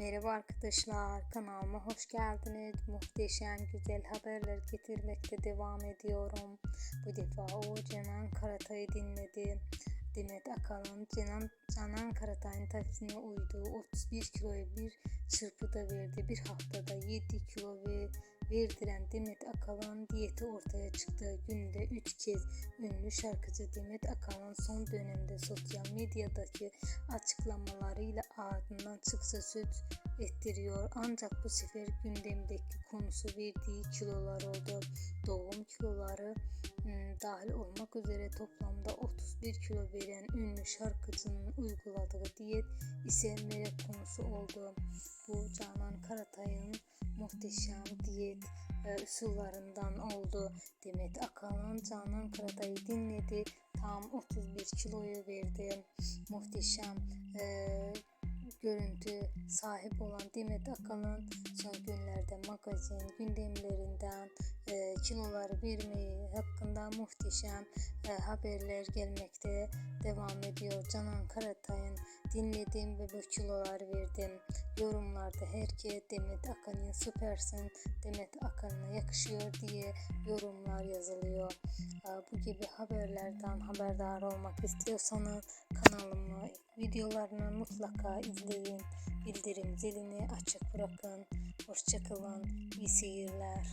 Merhaba arkadaşlar, kanalıma hoş geldiniz. Muhteşem güzel haberler getirmekte devam ediyorum. Bu defa o Canan Karatay'ı dinledi. Demet Akalın Canan, Canan Karatay'ın taksine uydu. 31 kiloyu bir çırpıda verdi. Bir haftada 7 kilo ve verdiren Demet Akalın diyeti ortaya çıktı. Günde 3 kez ünlü şarkıcı Demet Akalın son dönemde sosyal medyadaki açıklamalarıyla ardından sıkça söz ettiriyor. Ancak bu sefer gündemdeki konusu verdiği kilolar oldu. Doğum kiloları dahil olmak üzere toplamda 31 kilo veren ünlü şarkıcının uyguladığı diyet ise merak konusu oldu. Bu Canan Karatay'ın muhteşem diyet e, usullarından oldu. Demet Akalın Canan Karatay'ı dinledi. Tam 31 kiloyu verdi. Muhteşem e, görüntü sahip olan Demet Akalın son günlerde magazin gündemlerinden e, kiloları vermeyi hakkında muhteşem e, haberler gelmekte devam ediyor. Canan Karatay'ın dinledim ve bu kiloları verdim. Yorumlarda herkes Demet Akalın süpersin, Demet Akalın'a yakışıyor diye yorumlar yazılıyor. E, bu gibi haberlerden haberdar olmak istiyorsanız kanalımı videolarını mutlaka izleyin. Bildirim zilini açık bırakın. Hoşçakalın. İyi seyirler.